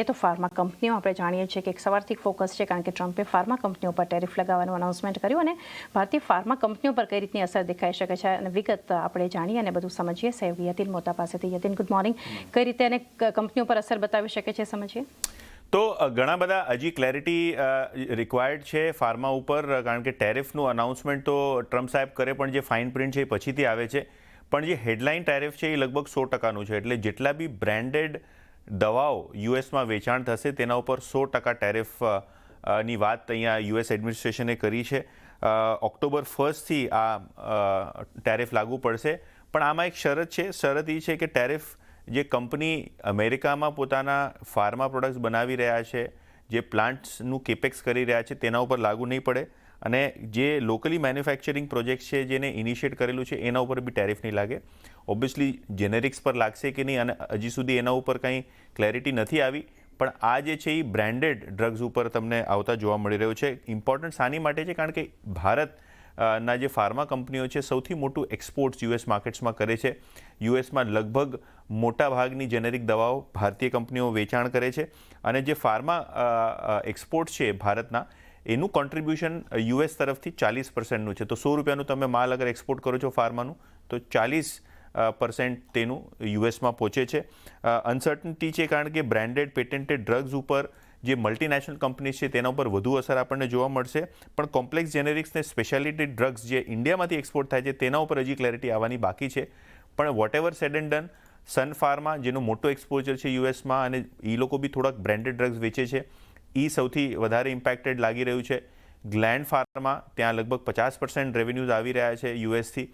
એ તો ફાર્મા કંપનીઓ આપણે જાણીએ છીએ કે એક સવારથી ફોકસ છે કારણ કે ટ્રમ્પે ફાર્મા કંપનીઓ પર ટેરિફ લગાવવાનું અનાઉન્સમેન્ટ કર્યું અને ભારતીય ફાર્મા કંપનીઓ પર કઈ રીતની અસર દેખાઈ શકે છે અને વિગત આપણે જાણીએ અને બધું સમજીએ. સહેબ યતિન મોતા પાસેથી. યતિન ગુડ મોર્નિંગ કઈ રીતે અને કંપનીઓ પર અસર બતાવી શકે છે સમજીએ? તો ઘણા બધા હજી ક્લેરિટી રિક્વાયર્ડ છે ફાર્મા ઉપર કારણ કે ટેરિફનું અનાઉન્સમેન્ટ તો ટ્રમ્પ સાહેબ કરે, પણ જે ફાઇન પ્રિન્ટ છે એ પછીથી આવે છે. પણ જે હેડલાઇન ટેરિફ છે એ લગભગ સો ટકાનું છે. એટલે જેટલા બી બ્રાન્ડેડ દવાઓ યુએસમાં વેચાણ થશે તેના ઉપર સો ટકા ટેરિફ અ, અ, ની વાત અહીંયા યુએસ એડમિનિસ્ટ્રેશને કરી છે. ઓક્ટોબર ફર્સ્ટથી આ ટેરિફ લાગુ પડશે. પણ આમાં એક શરત છે શરત એ છે કે ટેરિફ જે કંપની અમેરિકામાં પોતાના ફાર્મા પ્રોડક્ટ્સ બનાવી રહ્યા છે જે પ્લાન્ટ્સનું કેપેક્સ કરી રહ્યા છે તેના ઉપર લાગુ નહીં પડે. અને જે લોકલી મેન્યુફેક્ચરિંગ પ્રોજેક્ટ છે જેને ઇનિશિએટ કરેલું છે, એના ઉપર બી ટેરિફ નહીં લાગે. ઓબ્વિયસલી જેનેરિક્સ પર લાગશે કે નહીં અને હજી સુધી એના ઉપર કંઈ ક્લેરિટી નથી આવી. પણ આ જે છે એ બ્રાન્ડેડ ડ્રગ્સ ઉપર તમને આવતા જોવા મળી રહ્યું છે. ઇમ્પોર્ટન્ટ શાની માટે છે કારણ કે ભારત ના જે ફાર્મા કંપનીઓ છે, સૌથી મોટું એક્સપોર્ટ્સ યુએસ માર્કેટ્સમાં કરે છે. યુએસમાં લગભગ મોટા ભાગની જેનેરિક દવાઓ ભારતીય કંપનીઓ વેચાણ કરે છે. અને જે ફાર્મા એક્સપોર્ટ્સ છે ભારતના એનું કોન્ટ્રીબ્યુશન યુએસ તરફથી ચાલીસ પર્સન્ટનું છે. તો સો રૂપિયાનું તમે માલ અગર એક્સપોર્ટ કરો છો ફાર્માનું તો ચાલીસ પર્સેન્ટ તેનું યુએસમાં પહોંચે છે. અનસર્ટનિટી છે કારણ કે બ્રાન્ડેડ પેટેન્ટેડ ડ્રગ્સ ઉપર જે મલ્ટીનેશનલ કંપનીઝ છે તેના ઉપર વધુ અસર આપણને જોવા મળશે. પણ કોમ્પ્લેક્સ જેનેરિક્સ ને સ્પેશિયાલિટી ડ્રગ્સ જે ઇન્ડિયામાંથી એક્સપોર્ટ થાય છે તેના ઉપર હજી ક્લેરિટી આવવાની બાકી છે. પણ whatever said and done Sun Pharma જેનો મોટો એક્સપોઝર છે યુએસમાં અને એ લોકો બી થોડાક બ્રાન્ડેડ ડ્રગ્સ વેચે છે. એ સૌથી વધારે ઇમ્પેક્ટેડ લાગી રહ્યું છે. ગ્લેન્ડ ફાર્મા ત્યાં લગભગ પચાસ પર્સન્ટ રેવન્યુઝ આવી રહ્યા છે યુએસથી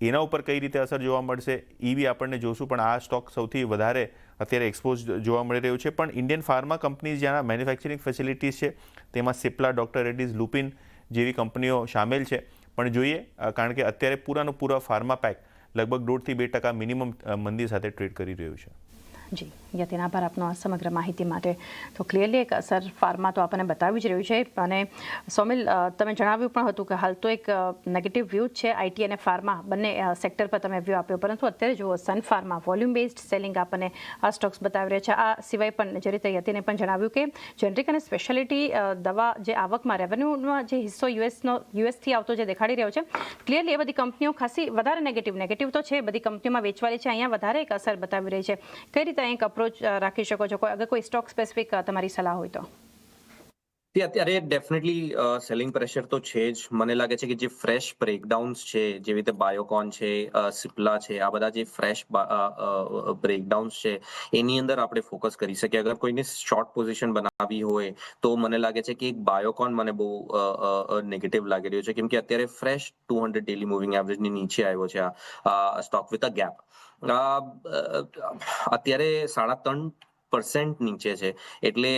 એના ઉપર કઈ રીતે અસર જોવા મળશે એ બી આપણને જોશું, પણ આ સ્ટોક સૌથી વધારે અત્યારે એક્સપોઝ જોવા મળી રહ્યું છે. પણ ઇન્ડિયન ફાર્મા કંપનીઝ જ્યાં મેન્યુફેક્ચરિંગ ફેસિલિટીઝ છે, તેમાં સિપ્લા ડોક્ટર રેડ્ડીઝ લુપિન જેવી કંપનીઓ સામેલ છે. પણ જોઈએ કારણ કે અત્યારે પૂરાનું પૂરા ફાર્મા પેક લગભગ દોઢથી બે ટકા મિનિમમ મંદી સાથે ટ્રેડ કરી રહ્યું છે. જી, યતિન પર આપનો સમગ્ર માહિતી માટે. તો ક્લિયરલી એક અસર ફાર્મા તો આપણને બતાવી જ રહ્યું છે અને સોમિલ તમે જણાવ્યું પણ હતું કે હાલ તો એક નેગેટિવ વ્યૂ છે આઈટી અને ફાર્મા બંને સેક્ટર પર તમે વ્યૂ આપ્યો. પરંતુ અત્યારે જુઓ Sun Pharma volume based selling આપણને આ સ્ટોક્સ બતાવી રહ્યા છે. આ સિવાય પણ જે રીતે યતિને પણ જણાવ્યું કે જેનરિક અને સ્પેશિયાલિટી દવા જે આવકમાં રેવન્યુમાં જે હિસ્સો યુએસનો યુએસથી આવતો જે દેખાડી રહ્યો છે ક્લિયરલી એ બધી કંપનીઓ ખાસી વધારે નેગેટિવ નેગેટિવ તો છે. બધી કંપનીઓમાં વેચવાલી છે. અહીંયા વધારે એક અસર બતાવી રહી છે. કઈ રીતે અહીં અપ્રોચ રાખી શકો છો? કોઈ અગર કોઈ સ્ટોક સ્પેસિફિક તમારી સલાહ હોય તો. અત્યારે ડેફિનેટલી સેલિંગ પ્રેશર તો છે જ. મને લાગે છે કે જે ફ્રેશ બ્રેકડાઉન્સ છે જેવી રીતે બાયોકોન છે સિપ્લા છે, આ બધા જે ફ્રેશ બ્રેકડાઉન્સ છે, એની અંદર આપણે ફોકસ કરી શકીએ. અગર કોઈને શોર્ટ પોઝિશન બનાવવી હોય, તો મને લાગે છે કે એક બાયોકોન મને બહુ નેગેટિવ લાગી રહ્યો છે. કેમ કે અત્યારે fresh two hundred daily moving એવરેજની નીચે આવ્યો છે આ સ્ટોક વિથ અ ગેપ અત્યારે સાડા ત્રણ પર્સન્ટ નીચે છે. એટલે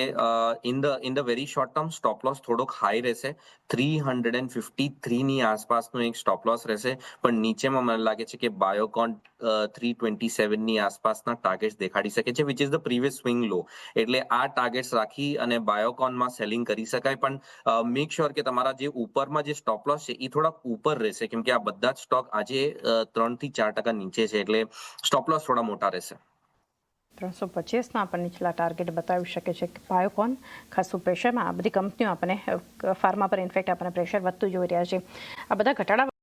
in the in the very short term stop loss થોડોક હાઈ રહેશે. Three hundred and fifty three ની આસપાસનો એક સ્ટોપ લોસ રહેશે. પણ નીચેમાં મને લાગે છે કે બાયોકોન થ્રી ટ્વેન્ટી સેવનની આસપાસના ટાર્ગેટ્સ દેખાડી શકે છે which is the previous swing low એટલે આ ટાર્ગેટ્સ રાખી અને બાયોકોનમાં સેલિંગ કરી શકાય. પણ મેક શ્યોર કે તમારા જે ઉપરમાં જે સ્ટોપ લોસ છે એ થોડાક ઉપર રહેશે, કેમ કે આ બધા જ સ્ટોક આજે ત્રણથી ચાર ટકા નીચે છે. એટલે સ્ટોપ લોસ થોડા મોટા રહેશે. ત્રણસો પચીસના આપણને નીચલા ટાર્ગેટ બતાવી શકે છે કે બાયોકોન ખાસું પ્રેશરમાં આ બધી કંપનીઓ આપણને ફાર્મા પર ઇન્ફેક્ટ આપણને પ્રેશર વધતું જોઈ રહ્યા છે. આ બધા ઘટાડા